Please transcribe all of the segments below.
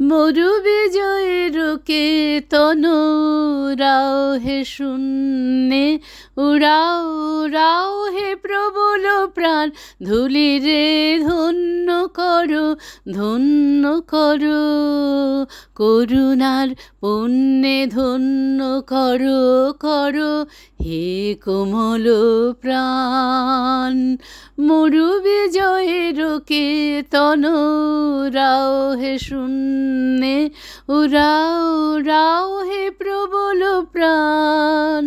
মরু বিজয়ের কে তনুরাও হে শূন্যে, উড়াও রাও হে প্রবল প্রাণ, ধুলি রে ধন্য করো ধন্য করো, করুণার পুণ্যে ধন্য করো করো হে কোমল প্রাণ। মরু বিজয়ের কে তনুরাও হে শূন্যে উরাও উড়াও হে প্রবল প্রাণ।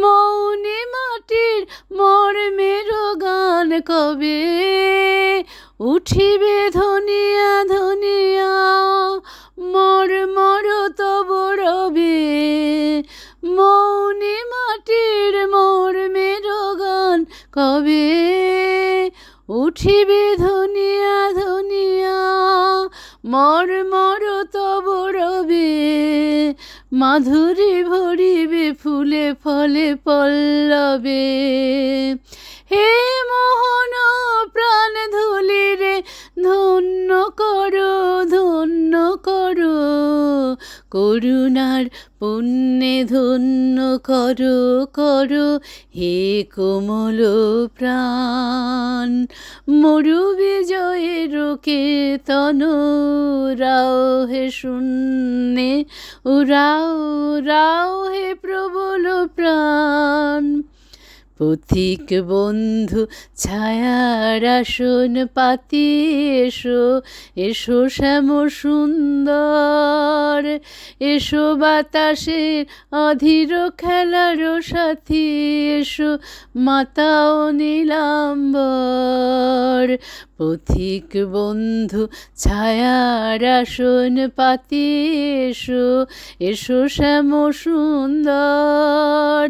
মৌনি মাটির মর্মের গান কবে, উঠিবে ধনিয়া ধনিয়া মর মর তব রবে। মৌনি মাটির মর্মের গান কবে উঠিবে ধনিয়া ধনিয়া মর মর তব রবে মাধুরী ভরিবে ফুলে ফলে পল্লবে। হে মোহন করুণার পুণ্যে ধন্য করো করো হে কোমল প্রাণ। মরু বিজয়ের কে তনুরাও হে শূন্যে উরাও রাও হে প্রবল প্রাণ। পথিক বন্ধু, ছায়ার আসন পাতি এসো এসো শ্যাম সুন্দর, এসো বাতাসের অধীর খেলার সাথী, এসো মাতাও নীলাম্বর। পথিক বন্ধু, ছায়ার আসন পাতি এসো এসো শ্যাম সুন্দর,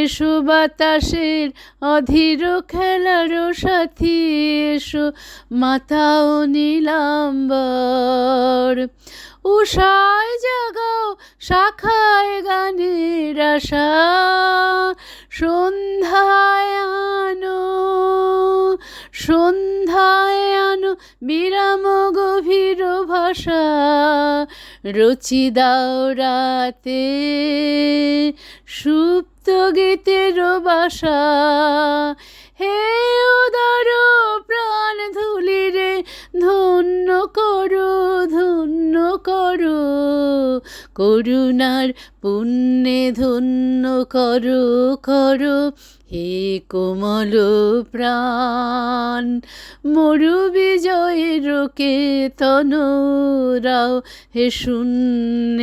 এসো বাতাসের অধীর খেলার সাথী, এসো মাথাও নীলাম্বর। উষায় জাগাও শাখায় গানের আশা সন্ধ্যায় সন্ধ্যায় বিরাম গভীর ভাষা, রচি দাও রাতে সুপ্ত গীতের বাসা। হে উদার প্রাণ ধুলি রে, ধন্য করো ধন্য করো। করুণার পুণ্যে ধন্য করো করো। হে কোমল প্রাণ মরু বিজয়ের কেতন তনুরাও হে শূন্য।